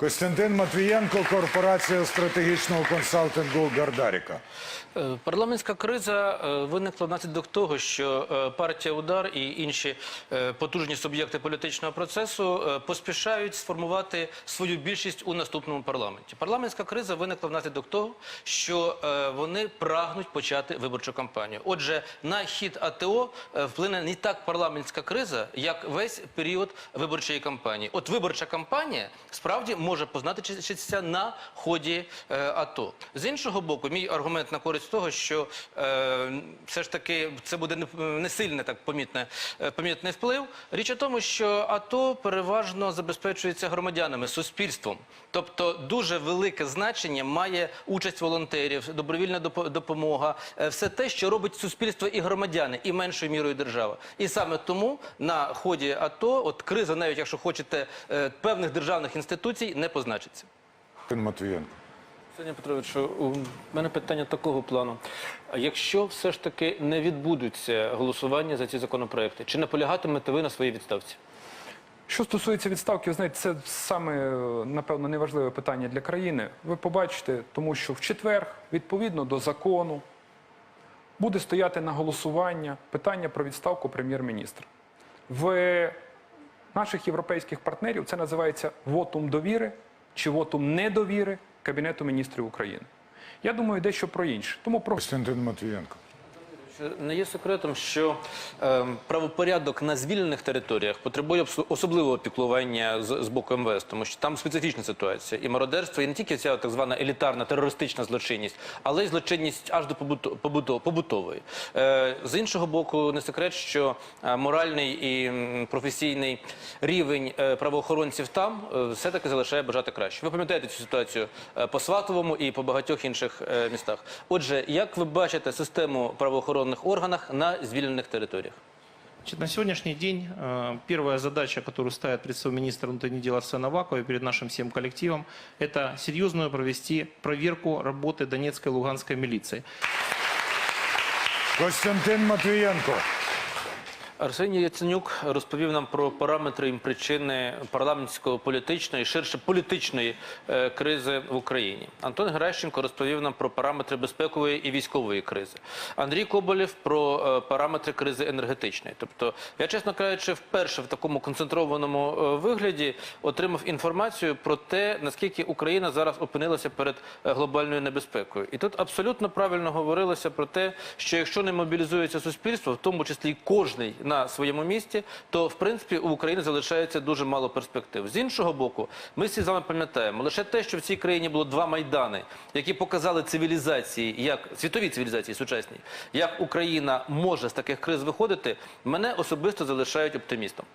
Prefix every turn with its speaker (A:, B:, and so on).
A: Костянтин Матвієнко, корпорація стратегічного консалтингу Гардаріка.
B: Е, Парламентська криза е, виникла внаслідок того, що е, партія Удар і інші потужні суб'єкти політичного процесу поспішають сформувати свою більшість у наступному парламенті. Парламентська криза виникла внаслідок того, що вони прагнуть почати виборчу кампанію. Отже, на хід АТО вплине не так парламентська криза, як весь період виборчої кампанії. От виборча кампанія справді може позначитися на ході е, АТО. З іншого боку, мій аргумент на користь того, що е, все ж таки це буде не, не сильне так помітне, е, помітний вплив. Річ у тому, що АТО переважно забезпечується громадянами, суспільством. Тобто дуже велике значення має участь волонтерів, добровільна допо- допомога, все те, що робить суспільство і громадяни, і меншою мірою держава. І саме тому на ході АТО, от криза, навіть якщо хочете, певних державних інституцій не позначиться.
A: Костянтин Матвієнко.
B: Сьогодні Петровичу, у мене питання такого плану. Якщо все ж таки не відбудуться голосування за ці законопроекти, чи наполягатимете ви на своїй відставці?
C: Що стосується відставки, ви знаєте, це саме е, напевно неважливе питання для країни. Ви побачите, тому що в четвер, відповідно до закону, буде стояти на голосування питання про відставку прем'єр-міністра. В наших європейських партнерів це називається вотум довіри чи вотум недовіри Кабінету міністрів України. Я думаю, дещо про інше. Тому про
A: Костянтин Матвієнко.
B: Не є секретом, що е, правопорядок на звільнених територіях потребує особливого піклування з, боку МВС, тому що там специфічна ситуація. І мародерство, і не тільки ця так звана елітарна терористична злочинність, але й злочинність аж до побуто, побуто- побутової. Е, з іншого боку, не секрет, що е, моральний і професійний рівень е, правоохоронців там е, все-таки залишає бажати краще. Ви пам'ятаєте цю ситуацію по Сватовому і по багатьох інших містах. Отже, як ви бачите систему правоохоронних органах на звільнених територіях?
D: Значит, на сегодняшний день э, первая задача, которую ставит перед собой министр внутренних дел Арсен Аваков и перед нашим всем коллективом, это серьезную провести проверку работы Донецкой и Луганской милиции.
A: Костянтин Матвієнко.
B: Арсеній Яценюк розповів нам про параметри і причини парламентського політичної, ширше політичної е, кризи в Україні. Антон Геращенко розповів нам про параметри безпекової і військової кризи. Андрій Коболєв про е, параметри кризи енергетичної. Тобто, я, чесно кажучи, вперше в такому концентрованому е, вигляді отримав інформацію про те, наскільки Україна зараз опинилася перед е, глобальною небезпекою. І тут абсолютно правильно говорилося про те, що якщо не мобілізується суспільство, в тому числі й кожний на своєму місці, то в принципі у України залишається дуже мало перспектив. З іншого боку, ми всі з вами пам'ятаємо лише те, що в цій країні було два майдани, які показали цивілізації, як світові цивілізації сучасні, як Україна може з таких криз виходити, мене особисто залишають оптимістом.